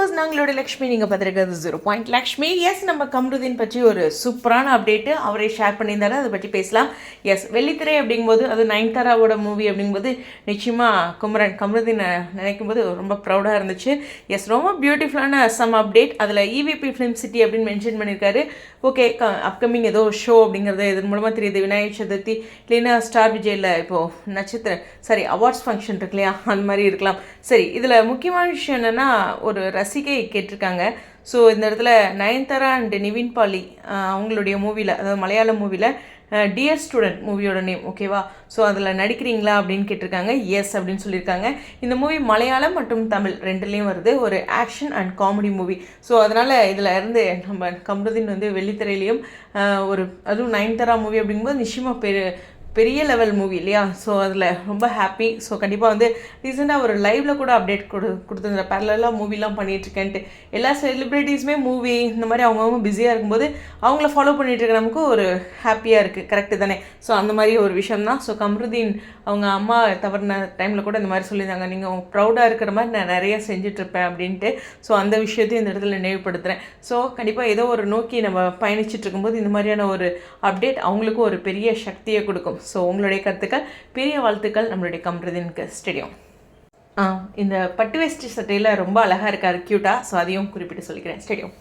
Viewers நாங்களோட லக்ஷ்மி நீங்கள் பார்த்துருக்கிறது ஜீரோ பாயிண்ட் லக்ஷ்மி எஸ் நம்ம கம்ருதீன் பற்றி ஒரு சூப்பரான அப்டேட்டு அவரே ஷேர் பண்ணியிருந்தாரு. அதை பற்றி பேசலாம். எஸ் வெள்ளித்திரை அப்படிங்கும்போது அது நயன்தாராவோட மூவி அப்படிங்கும்போது நிச்சயமாக குமரன் கம்ருதீனை நினைக்கும் போது ரொம்ப ப்ரௌடாக இருந்துச்சு. எஸ் ரொம்ப பியூட்டிஃபுல்லான சம் அப்டேட் அதில் இவிபி ஃபிலிம் சிட்டி அப்படின்னு மென்ஷன் பண்ணியிருக்காரு. ஓகே அப்கமிங் ஏதோ ஷோ அப்படிங்கிறது இதன் மூலமாக தெரியுது. விநாயகர் சதுர்த்தி இல்லைன்னா ஸ்டார் விஜயில் இப்போது நட்சத்திர சாரி அவார்ட்ஸ் ஃபங்க்ஷன் இருக்கு இல்லையா? அந்த மாதிரி இருக்கலாம். சரி இதில் முக்கியமான விஷயம் என்னென்னா ஒரு ரசிகை கேட்டிருக்காங்க. ஸோ இந்த இடத்துல நயன்தாரா அண்ட் நிவின் பாலி அவங்களுடைய மூவியில் அதாவது மலையாள மூவியில் டியர் ஸ்டூடெண்ட் மூவியோட நேம் ஓகேவா ஸோ அதில் நடிக்கிறீங்களா அப்படின்னு கேட்டிருக்காங்க. எஸ் அப்படின்னு சொல்லியிருக்காங்க. இந்த மூவி மலையாளம் மற்றும் தமிழ் ரெண்டுலேயும் வருது. ஒரு action and comedy movie so அதனால் இதில் இருந்து நம்ம கம்ருதீன் வந்து வெள்ளித்திரையிலையும் ஒரு அதுவும் நயன்தாரா மூவி அப்படிங்கும்போது நிச்சயமாக பெரு பெரிய லெவல் மூவி இல்லையா? ஸோ அதில் ரொம்ப ஹாப்பி ஸோ கண்டிப்பாக வந்து ரீசெண்டாக ஒரு லைவில் கூட அப்டேட் கொடு கொடுத்துருந்த பேரலாக மூவிலாம் பண்ணிகிட்ருக்கேன்ட்டு எல்லா செலிப்ரிட்டிஸுமே மூவி இந்த மாதிரி அவங்கவுங்க பிஸியாக இருக்கும்போது அவங்கள ஃபாலோ பண்ணிகிட்ருக்க இருக்க நமக்கு ஒரு ஹாப்பியாக இருக்குது கரெக்டு தானே? ஸோ அந்த மாதிரி ஒரு விஷயம் தான். ஸோ கம்ருதீன் அவங்க அம்மா தவறின டைமில் கூட இந்த மாதிரி சொல்லியிருந்தாங்க. நீங்கள் ப்ரௌடாக இருக்கிற மாதிரி நான் நிறைய செஞ்சிட்ருப்பேன் அப்படின்ட்டு. ஸோ அந்த விஷயத்தையும் இந்த இடத்துல நினைவுபடுத்துகிறேன் ஸோ கண்டிப்பாக ஏதோ ஒரு நோக்கி நம்ம பயணிச்சுட்டு இருக்கும்போது இந்த மாதிரியான ஒரு அப்டேட் அவங்களுக்கும் ஒரு பெரிய சக்தியை கொடுக்கும். ஸோ உங்களுடைய கருத்துக்கள் பெரிய வாழ்த்துக்கள் நம்மளுடைய கம்ரதினுக்கு ஸ்டேடியம். ஆ இந்த பட்டு வேஷ்டி சட்டையில் ரொம்ப அழகாக இருக்கார் க்யூட்டாக ஸோ அதையும் குறிப்பிட்டு சொல்லிக்கிறேன். ஸ்டேடியம்